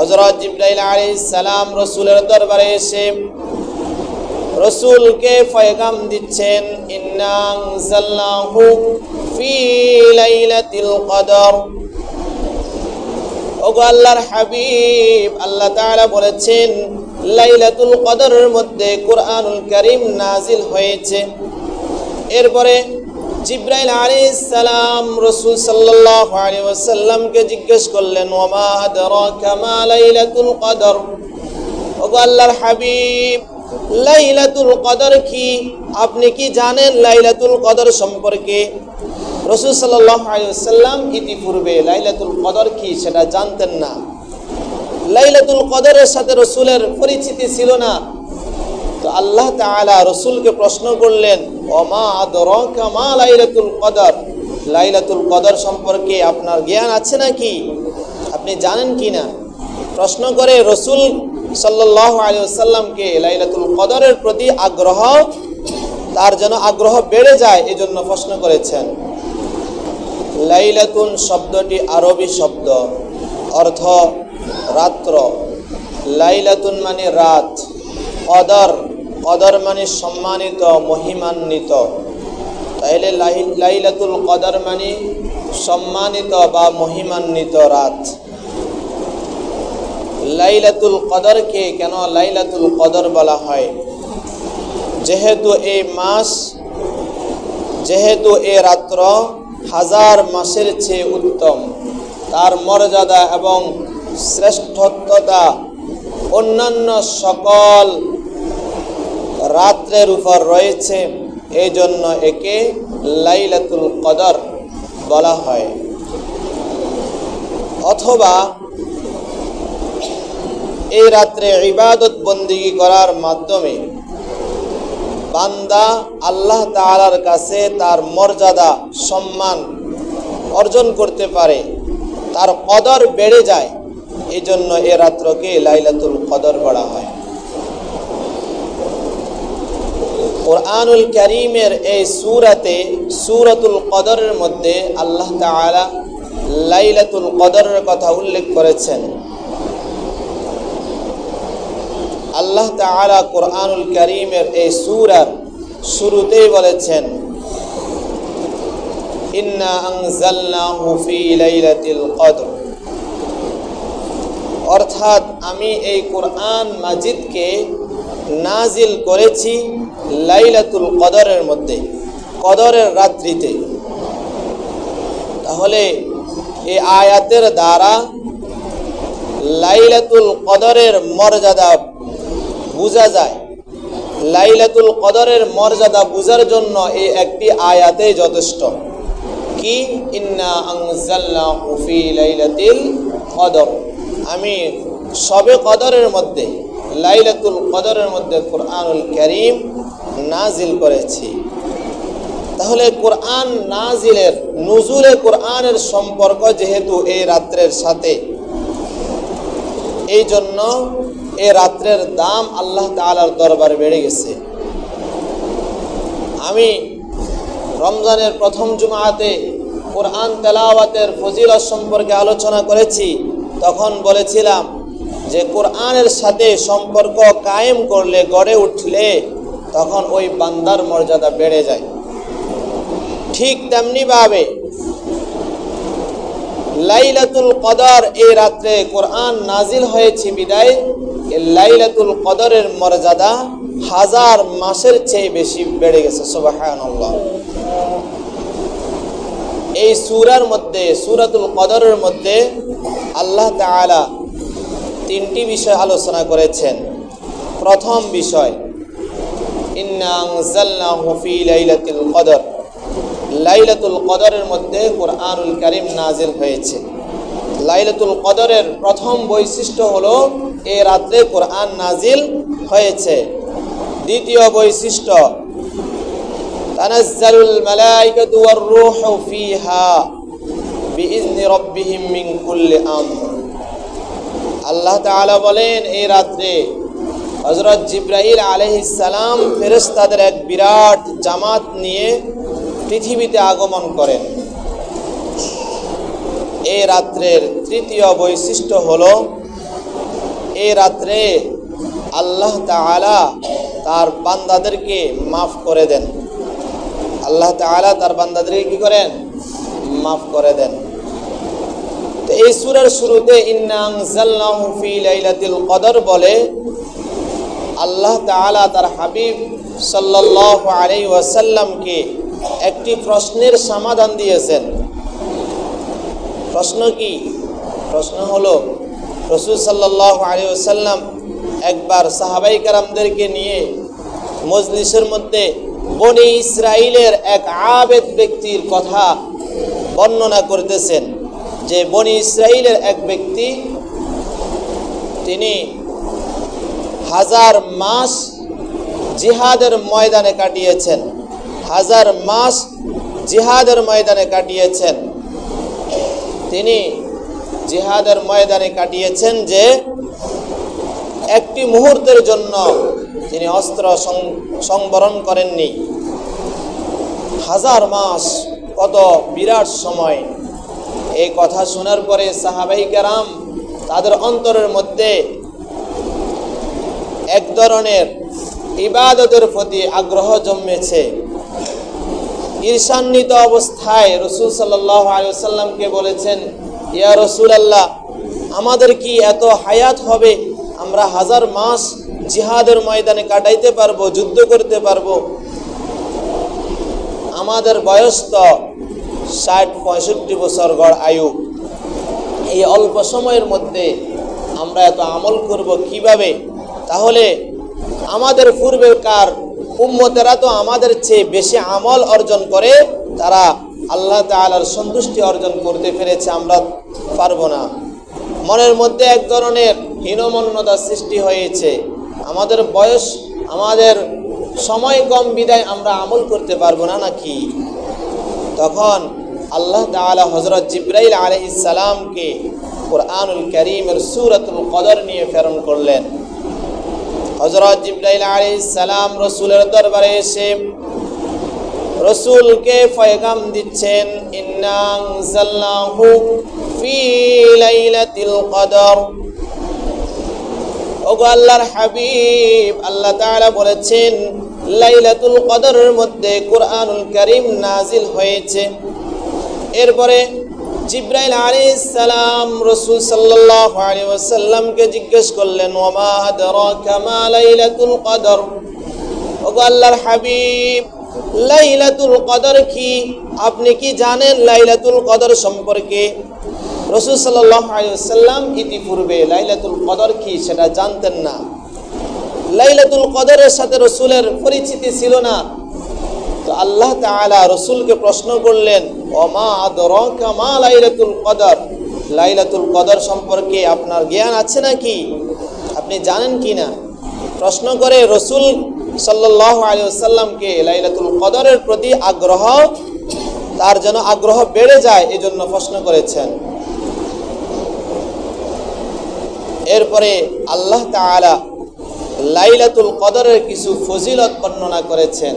হজরত জিব্রাইল আলাইহিস সালাম রসুলের দরবারে এসে রসুলকে পয়গাম দিচ্ছেন ওগো আল্লাহর হাবিব, আল্লাহ তাআলা বলেছেন, লাইলাতুল কদরের মধ্যে কোরআনুল কারীম নাজিল হয়েছে। এরপরে জিব্রাইল আলাইহিস সালাম রাসূল আলাইহি ওয়াসাল্লামকে জিজ্ঞেস করলেন লাইলাতুল কদর? ওগো আল্লাহর হাবিব, লাইলাতুল কদর কি? আপনি কি জানেন লাইলাতুল কদর সম্পর্কে? রসুল সাল্লাহ আলাইসাল্লাম ইতিপূর্বে, লাইলাতুল কদর কি সেটা জানতেন না। লাইলাতুল কদরের সাথে রসুলের পরিচিতি ছিল না। তো আল্লাহ তাআলা রসুলকে প্রশ্ন করলেন, ওমা আদরকা মা লাইলাতুল কদর? লাইলাতুল কদর সম্পর্কে আপনার জ্ঞান আছে নাকি? আপনি জানেন কি না প্রশ্ন করে রসুল সাল্লাহ আলী সাল্লামকে লাইলাতুল কদরের প্রতি আগ্রহ, তার যেন আগ্রহ বেড়ে যায় এই জন্য প্রশ্ন করেছেন। লাইলাতুন শব্দটি আরবি শব্দ, অর্থ রাত্র। লাইলাতুন মানে রাত। কদর কদর মানে সম্মানিত, মহিমান্বিত। তাইলে লাই- লাইলাতুল কদর মানে সম্মানিত বা মহিমান্বিত রাত। লাইলাতুল কদরকে কেন লাইলাতুল কদর বলা হয়? যেহেতু এই মাস, যেহেতু এ রাত্র হাজার মাসের চেয়ে উত্তম, তার মর্যাদা এবং শ্রেষ্ঠত্বতা অন্যান্য সকল রাত্রের উপর রয়েছে এই জন্য একে লাইলাতুল কদর বলা হয়। অথবা এই রাত্রে ইবাদত বন্দিগি করার মাধ্যমে বান্দা আল্লাহ তাআলার কাছে তার মর্যাদা, সম্মান অর্জন করতে পারে, তার কদর বেড়ে যায় এই জন্য এ রাত্রকে লাইলাতুল কদর বলা হয়। কোরআনুল করিমের এই সুরাতে সুরাতুল কদরের মধ্যে আল্লাহ তাআলা লাইলাতুল কদরের কথা উল্লেখ করেছেন। আল্লাহ তাআলা কোরআনুল করিমের এই সুরার শুরুতেই বলেছেন অর্থাৎ আমি এই কোরআন মাজিদকে নাজিল করেছি লাইলাতুল কদরের মধ্যে, কদরের রাত্রিতে। তাহলে এই আয়াতের দ্বারা লাইলাতুল কদরের মর্যাদা বোঝা যায়। লাইলাতুল কদরের মর্যাদা বোঝার জন্য এই একটি আয়াতে যথেষ্ট। কি? ইন্না আনজালনাহু ফি লাইলাতিল কদর। আমি সবে কদরের মধ্যে লাইলাতুল কদরের মধ্যে কোরআনুল করিম নাজিল করেছি। তাহলে কোরআন নাজিলের নজুলে কোরআনের সম্পর্ক যেহেতু এই রাত্রের সাথে, এই জন্য এ রাত্রের দাম আল্লাহ তালার দরবার বেড়ে গেছে। আমি রমজানের প্রথম জুমাতে কোরআন তেলাওয়াতের ফজিলত সম্পর্কে আলোচনা করেছি, তখন বলেছিলাম যে কোরআনের সাথে সম্পর্ক কায়েম করলে গড়ে উঠলে তখন ওই বান্দার মর্যাদা বেড়ে যায়। ঠিক তেমনিভাবে লাইলাতুল কদর এই রাত্রে কোরআন নাজিল হয়েছে বিদায়। লাইলাতুল কদরের মর্যাদা হাজার মাসের চেয়ে বেশি বেড়ে গেছে, সুবহানাল্লাহ। এই সূরার মধ্যে, সূরাতুল কদরের মধ্যে আল্লাহ তাআলা তিনটি বিষয় আলোচনা করেছেন। প্রথম বিষয় কদর। লাইলাতুল কদরের মধ্যে কোরআনুল কারীম নাজিল হয়েছে। লাইলাতুল কদরের প্রথম বৈশিষ্ট্য হলো, এ রাত্রে কোরআন নাজিল হয়েছে। দ্বিতীয় বৈশিষ্ট্য, তানাজ্জালুল মালাইকাতু ওয়ার রূহু আমর। আল্লাহ তাআলা বলেন এই রাত্রে হজরত জিব্রাইল আলাইহিস সালাম ফেরেশতাদের এক বিরাট জামাত নিয়ে পৃথিবীতে আগমন করেন। এই রাত্রের তৃতীয় বৈশিষ্ট্য হল এই রাত্রে আল্লাহ তাআলা তার বান্দাদেরকে মাফ করে দেন। আল্লাহ তাআলা তার বান্দাদেরকে কি করেন? মাফ করে দেন। এই সূরার শুরুতে কদর বলে, আল্লাহ তাআলা তার হাবিব সাল্লাল্লাহু আলাইহি ওয়াসাল্লামকে একটি প্রশ্নের সমাধান দিয়েছেন। প্রশ্ন কি? প্রশ্ন হলো, রসুল সাল্লাহ আলী ওসাল্লাম একবার সাহাবাই কারামদেরকে নিয়ে মজলিসের মধ্যে বনে ইসরায়েলের এক আবেদ ব্যক্তির কথা বর্ণনা করতেছেন। যে বনি ইসরায়েলের এক ব্যক্তি, তিনি হাজার মাস জিহাদের ময়দানে কাটিয়েছেন। হাজার মাস জিহাদের ময়দানে কাটিয়েছেন। তিনি জিহাদের ময়দানে কাটিয়েছেন যে একটি মুহূর্তের জন্য তিনি অস্ত্র সংবরণ করেননি। হাজার মাস কত বিরাট সময় এই কথা শোনার পরে সাহাবাই কেরাম তাদের অন্তরের মধ্যে এক ধরনের ইবাদতের প্রতি আগ্রহ জন্মেছে। ঈর্ষান্বিত অবস্থায় রসুল সাল্লাহ বলেছেন, ইয়া রসুল আল্লাহ আমাদের কি এত হায়াত হবে? আমরা হাজার মাস জিহাদের ময়দানে কাটাইতে পারব, যুদ্ধ করতে পারব। আমাদের বয়স তো ষাট পঁয়ষট্টি বছর গড় আয়ু। এই অল্প সময়ের মধ্যে আমরা এত আমল করব কীভাবে? তাহলে আমাদের পূর্বেকার উম্মতেরা তো আমাদের চেয়ে বেশি আমল অর্জন করে, তারা আল্লাহ তালার সন্তুষ্টি অর্জন করতে পেরেছে, আমরা পারব না। মনের মধ্যে এক ধরনের হীনমন্যতা সৃষ্টি হয়েছে। আমাদের বয়স, আমাদের সময় কম বিদায় আমরা আমল করতে পারব না নাকি? তখন আল্লাহ তাআলা হজরত জিব্রাইল আলহিসালামকে কোরআনুল করিমের সুরাতুল কদর নিয়ে প্রেরণ করলেন। হজরত জিব্রাইল আলহিসালাম রসুলের দরবারে এসে রসুলকে ফয়গাম দিচ্ছেন ইন্নাংজাল্লাহু ফি লাইলাতিল কদর। ওগো আল্লাহর হাবিব, আল্লাহ বলেছেন, লাইলাতুল কদরের মধ্যে কোরআনুল করিম নাজিল হয়েছে। এরপরে জিব্রাইল আলাইহিস সালাম রসুল আলাইহি ওয়াসাল্লামকে জিজ্ঞেস করলেন ওমা আদরাকা মা লাইলাতুল কদর? ওগো হাবিব, লাইলাতুল কদর কি? আপনি কি জানেন লাইলাতুল কদর সম্পর্কে? রসুল সাল্লাহ আলিয়াল্লাম ইতিপূর্বে, লাইলাতুল কদর কি সেটা জানতেন না। লাইলাতুল কদরের সাথে রসুলের পরিচিতি ছিল না। তো আল্লাহ তাআলা রসুলকে প্রশ্ন করলেন মা লাইলাতুল কদর? লাইলাতুল কদর সম্পর্কে আপনার জ্ঞান আছে নাকি? আপনি জানেন কি না? প্রশ্ন করে রসুল সাল্লাহ আলী সাল্লামকে লাইলাতুল কদরের প্রতি আগ্রহ, তার যেন আগ্রহ বেড়ে যায় এই জন্য প্রশ্ন করেছেন। এরপরে আল্লাহ তাআলা লাইলাতুল কদরের কিছু ফজিলত বর্ণনা করেছেন।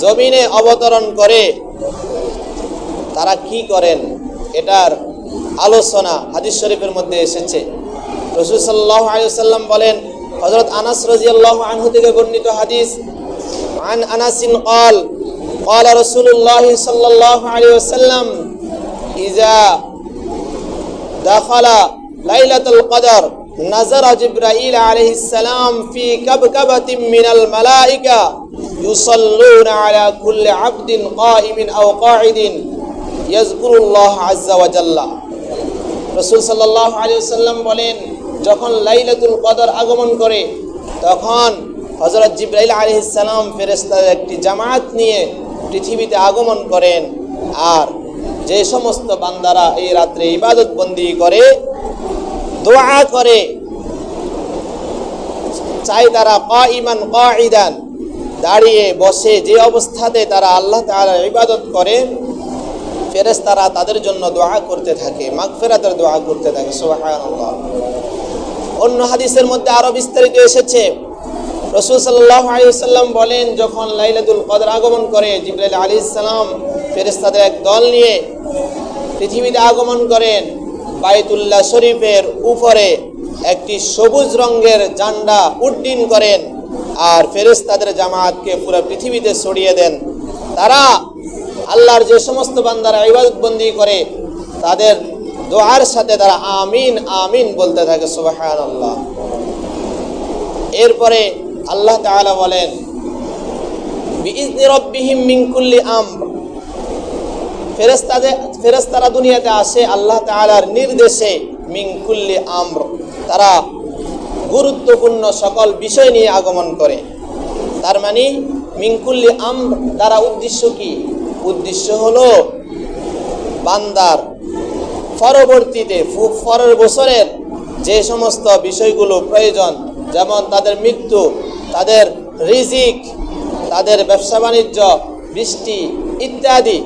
জমিনে অবতরণ করে তারা কি করেন এটার আলোচনা হাদিস শরীফের মধ্যে এসেছে রসুল সাল্লাহ আলিয়াল্লাম বলেন হজরত আনাস রাজি আল্লাহ আনহু থেকে বর্ণিত হাদিস عن أنس قال قال رسول الله صلى الله عليه وسلم إذا دخل ليلة القدر نظر جبرائيل عليه السلام في كبكبة من الملائكة يصلون على كل عبد قائم أو قاعد يذكر الله عز وجل রসুল সাল্লাহ আলী সাল্লাম বলেন যখন লাইলাতুল কদর আগমন করে তখন হজরত জিব্রাইল আলী ইসালাম ফেরেস্তার একটি জামাত নিয়ে পৃথিবীতে আগমন করেন আর যে সমস্ত বান্দারা এই রাত্রে ইবাদত বন্দি করে দোয়া করে চাই তারা ক ইমান ক ইদান দাঁড়িয়ে বসে যে অবস্থাতে তারা আল্লাহ তাআলার ইবাদত করে, ফেরেশতারা তাদের জন্য দোয়া করতে থাকে, মাগফিরাতের দোয়া করতে থাকে অন্য হাদিসের মধ্যে আরও বিস্তারিত এসেছে। রসুল আলিয়াল্লাম বলেন, যখন লাইলাতুল কদর আগমন করে, জিব্রাইল আলী ইসলাম ফেরেস্তাদের এক দল নিয়ে পৃথিবীতে আগমন করেন, বাইতুল্লাহ শরীফের উপরে একটি সবুজ রঙের জান্ডা উড্ডীন করেন। আর ফেরেস্তাদের জামাতকে পুরো পৃথিবীতে ছড়িয়ে দেন। তারা আল্লাহর যে সমস্ত বান্দারা ইবাদতবন্দি করে, তাদের দোয়ার সাথে তারা আমিন আমিন বলতে থাকে সুবাহান আল্লাহ এরপরে আল্লাহ তাআলা বলেন বিইজনি মিন কুল্লি আমর। ফেরেশতারা দুনিয়াতে আসে আল্লাহ তাআলার নির্দেশে মিন কুল্লি আমর। তারা গুরুত্বপূর্ণ সকল বিষয় নিয়ে আগমন করে। তার মানে মিঙ্কুল্লি আম দ্বারা উদ্দেশ্য কি? উদ্দেশ্য হলো, বান্দার পরবর্তীতে পরের বছরের যে সমস্ত বিষয়গুলো প্রয়োজন, যেমন তাদের মৃত্যু, তাদের রিজিক, তাদের ব্যবসা বাণিজ্য, বৃষ্টি ইত্যাদি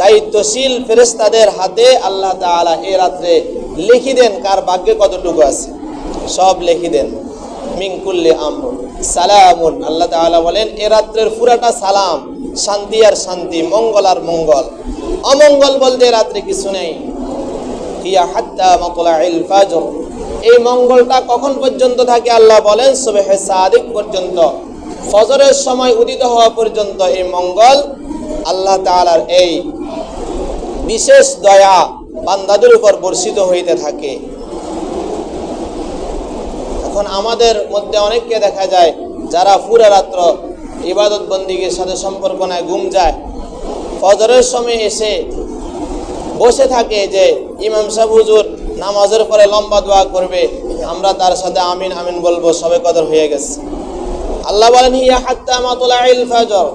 দায়িত্বশীল ফেরেশতাদের হাতে আল্লাহ তাআলা এ রাত্রে লিখি দেন কার ভাগ্যে কতটুকু আছে। সব লিখি দেন। মিঙ্কুল্লি আমর। সালামুন। আল্লাহ তাআলা বলেন, এ রাত্রের পুরাটা সালাম শান্তি আর শান্তি, মঙ্গল আর মঙ্গল। অমঙ্গল বলতে রাত্রে কিছু নেই। হিয়া হাত্তা মাতলাইল ফাজর। এই মঙ্গলটা কখন পর্যন্ত থাকে? আল্লাহ বলেন, সুবহে সাদিক পর্যন্ত। ফজরের সময় উদিত হওয়া পর্যন্ত এই মঙ্গল আল্লাহ তাআলার এই বিশেষ দয়া বান্দাদের উপর বর্ষিত হইতে থাকে। এখন আমাদের মধ্যে অনেককে দেখা যায় যারা পুরা রাত্র ইবাদত বন্দিগের সাথে সম্পর্ক নাই ঘুম যায়। ফজরের সময় এসে বসে থাকে যে ইমাম সাহেব, হুজুর, নামাজের পরে লম্বা দোয়া করবে। আমরা তার সাথে আমিন আমিন বলব, সবে কদর হয়ে গেছে। আল্লাহ বলেন, হিয়া হাত্তা মাতুলাইল ফজর।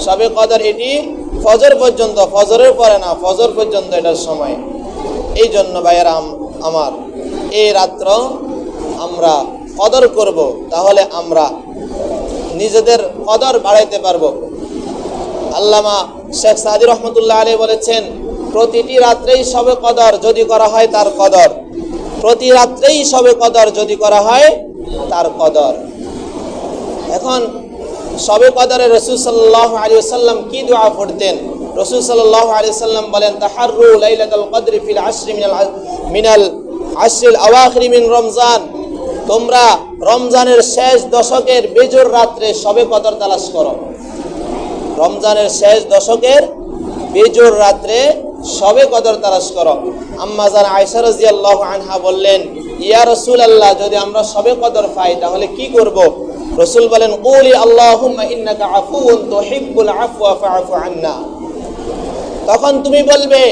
সবে কদর এটি ফজর পর্যন্ত, ফজরের পরে না, ফজর পর্যন্ত এটার সময়। এই জন্য ভাইয়েরা আম- আমার, এই রাত্র আমরা কদর করব, তাহলে আমরা নিজেদের কদর বাড়াইতে পারব। আল্লামা শেখ সাদি রহমতুল্লাহ আলী বলেছেন, প্রতিটি রাত্রেই সবে কদর যদি করা হয় তার কদর। প্রতি রাত্রেই সবে কদর যদি করা হয় তার কদর। এখন সবে কদরে রসুল সাল্লাহ আলী সাল্লাম কি দোয়া পড়তেন রসুল সাল্লাহ আলী সাল্লাম বলেন তাহারু লাইলাতুল কদরি ফিল আশরি মিনাল মিনাল আশরিল আওয়াখিরি রমজান। তোমরা রমজানের শেষ দশকের বেজোর রাত্রে সবে কদর তালাশ করো। রমজানের শেষ দশকের বেজোর রাত্রে সবে কদর তালাশ করো। আম্মাজান আয়সা রাজিয়াল্লাহ আনহা বললেন, ইয়া রসুল আল্লাহ যদি আমরা সবে কদর পাই, তাহলে কি করব? রসুল বলেন, কুলি আল্লাহুম্মা ইন্নাকা আফুউন তুহিব্বুল আফওয়া ফাআফু আন্না। তখন তুমি বলবে,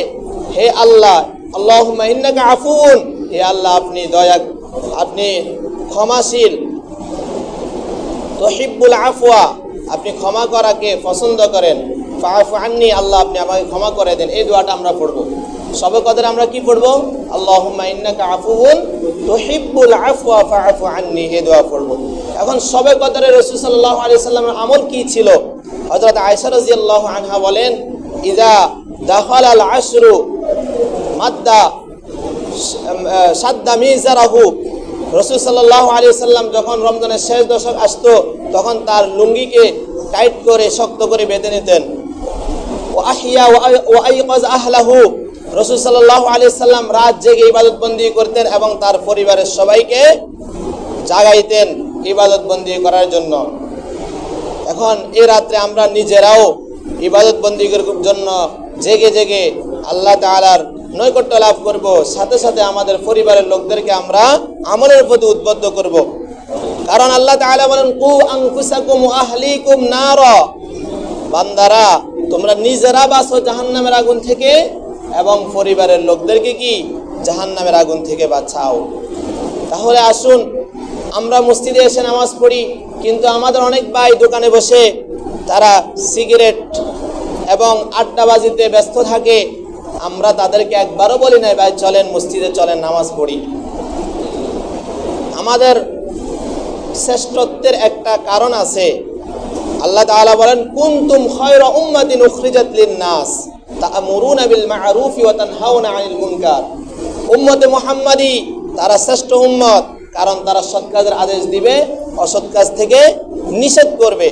হে আল্লাহ, আল্লাহুম্মা ইন্নাকা আফুউন, হে আল্লাহ, আপনি দয়া, আপনি ক্ষমাশীল। তহিব্বুল আফওয়া, আপনি ক্ষমা করাকে পছন্দ করেন। আন্নি, আল্লাহ আপনি আমাকে ক্ষমা করে দেন। এই দোয়াটা আমরা পড়ব। সবে কদের আমরা কি পড়ব? আল্লাহ ইন্নাকা আফুউন তুহিব্বুল আফওয়া ফাফু আন্নি। এই দোয়া পড়ব। এখন সবে কদরে রাসূল সাল্লাল্লাহু আলাইহি সাল্লামের আমল কি ছিল? হযরত আয়েশা রাদিয়াল্লাহু আনহা বলেন ইদা দাখালাল আশরু মাদ্দা, সাদ্দা মিজারাহু রসুল সাল্লাহ আলী সাল্লাম যখন রমজানের শেষ দশক আসতো, তখন তার লুঙ্গিকে টাইট করে শক্ত করে বেঁধে নিতেন। ও আহিয়া ও আইকাজ আহলাহু। রসুল সাল্লাহ আলী সাল্লাম রাত জেগে ইবাদতবন্দি করতেন এবং তার পরিবারের সবাইকে জাগাইতেন ইবাদতবন্দি করার জন্য। এখন এই রাত্রে আমরা নিজেরাও ইবাদত বন্দীগের জন্য জেগে জেগে আল্লাহ তাআলার নৈকট্য লাভ করব। সাথে সাথে আমাদের পরিবারের লোকদেরকে আমরা আমলের প্রতি উদ্বুদ্ধ করব। কারণ আল্লাহ তাআলা বলেন কু আনফুসাকুম আহলিকুম নার। বান্দারা, তোমরা নিজেরা বাঁচো জাহান্নামের আগুন থেকে এবং পরিবারের লোকদেরকে কি? জাহান্নামের আগুন থেকে বাঁচাও। তাহলে আসুন, আমরা মসজিদে এসে নামাজ পড়ি, কিন্তু আমাদের অনেক ভাই দোকানে বসে তারা সিগারেট এবং আড্ডাবাজিতে ব্যস্ত থাকে। আমরা তাদেরকে একবারও বলি নাই, ভাই, চলেন মসজিদে, চলেন, নামাজ পড়ি। আমাদের শ্রেষ্ঠত্বের একটা কারণ আছে। আল্লাহ তাআলা বলেন, কুনতুম খায়রা উম্মাতিন উখরিজাত লিন-নাস তা'মুরুনা বিল মা'রুফি ওয়া তানহাউনা 'আনিল মুনকার। উম্মতে মুহাম্মাদি, তারা শ্রেষ্ঠ উম্মত, কারণ তারা সৎ কাজের আদেশ দিবে, অসৎ কাজ থেকে নিষেধ করবে।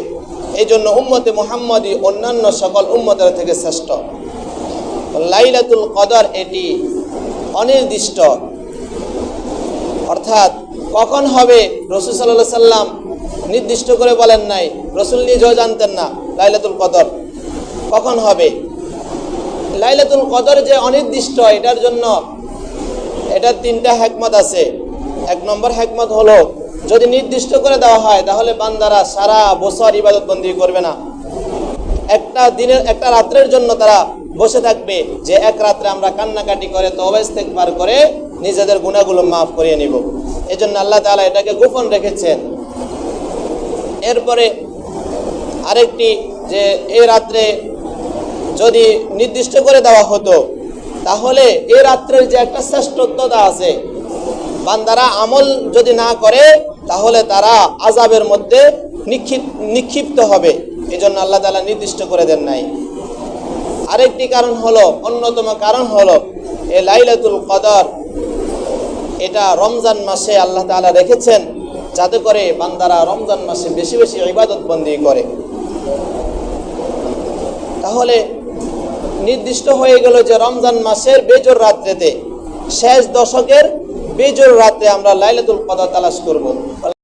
এই জন্য উম্মতে মুহাম্মাদি অন্যান্য সকল উম্মতের থেকে শ্রেষ্ঠ। লাইলাতুল কদর এটি অনির্দিষ্ট। অর্থাৎ কখন হবে? রসুল সাল্লাহ সাল্লাম নির্দিষ্ট করে বলেন নাই। রসুল নিজেও জানতেন না লাইলাতুল কদর কখন হবে। লাইলাতুল কদর যে অনির্দিষ্ট, এটার জন্য এটার তিনটা হ্যাকমত আছে। এক নম্বর হ্যাকমত হলো, যদি নির্দিষ্ট করে দেওয়া হয়, তাহলে বান্দারা সারা বছর ইবাদত বন্দি করবে না। একটা দিনের, একটা রাত্রের জন্য তারা বসে থাকবে যে এক রাত্রে আমরা কান্নাকাটি করে তবে পার করে নিজেদের গুণাগুলো মাফ করিয়ে নিব। এই জন্য আল্লাহ তাআলা এটাকে গোপন রেখেছেন। এরপরে আরেকটি যে এই রাত্রে যদি নির্দিষ্ট করে দেওয়া হতো, তাহলে এই রাত্রের যে একটা শ্রেষ্ঠত্বতা আছে, বান্দারা আমল যদি না করে, তাহলে তারা আজাবের মধ্যে নিক্ষিপ নিক্ষিপ্ত হবে। এই জন্য আল্লাহ তালা নির্দিষ্ট করে দেন নাই। আরেকটি কারণ হলো, অন্যতম কারণ হলো এ লাইলাতুল কদর, এটা রমজান মাসে আল্লাহ তাআলা রেখেছেন যাতে করে বান্দারা রমজান মাসে বেশি বেশি ইবাদত বন্দি করে। তাহলে নির্দিষ্ট হয়ে গেল যে রমজান মাসের বেজোর রাত্রেতে, শেষ দশকের বেজোর রাতে আমরা লাইলাতুল কদর তালাশ করব।